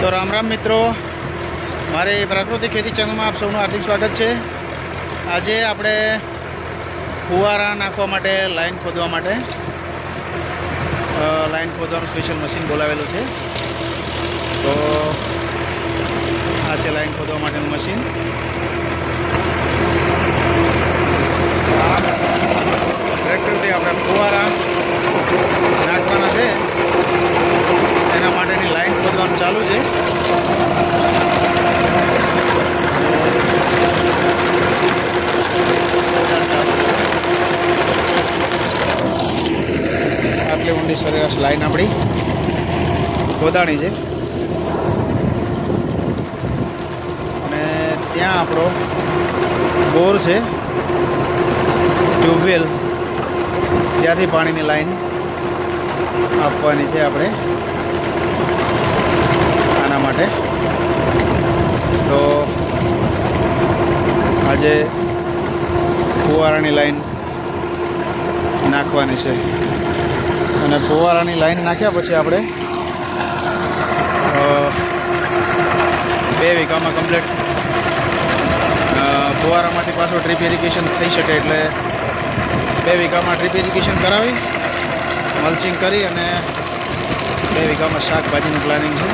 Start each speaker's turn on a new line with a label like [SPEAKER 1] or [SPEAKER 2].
[SPEAKER 1] તો રામ રામ મિત્રો. મારી પ્રાકૃતિક ખેતી ચેનલમાં આપ સૌનું હાર્દિક સ્વાગત છે. આજે આપણે ફુવારા નાખવા માટે લાઈન ખોદવા માટે લાઈન ખોદવાનું સ્પેશિયલ મશીન બોલાવેલું છે. તો આ છે લાઈન ખોદવા માટેનું મશીન ટ્રેક્ટરથી આપણે ફુવારા નાખવાના છે એના માટેની લાઈન ખોદવાનું ચાલુ છે આટલી ઊંડી સરેરાશ લાઈન આપણી ખોદાણી છે. અને ત્યાં આપણો બોર છે. ટ્યુબવેલ. ત્યાંથી પાણીની લાઈન આપવાની છે આપણે. આના માટે. તો આજે ફુવારાની લાઈન નાખવાની છે. અને ફુવારાની લાઈન નાખ્યા પછી આપણે બે વીઘામાં કમ્પ્લીટ ફુવારામાંથી પાછું ડ્રીપ ઇરિગેશન થઈ શકે એટલે બે વીઘામાં ડ્રીપ ઇરિગેશન કરાવી મલ્ચિંગ કરી અને બે વીઘામાં શાકભાજીનું પ્લાનિંગ છે.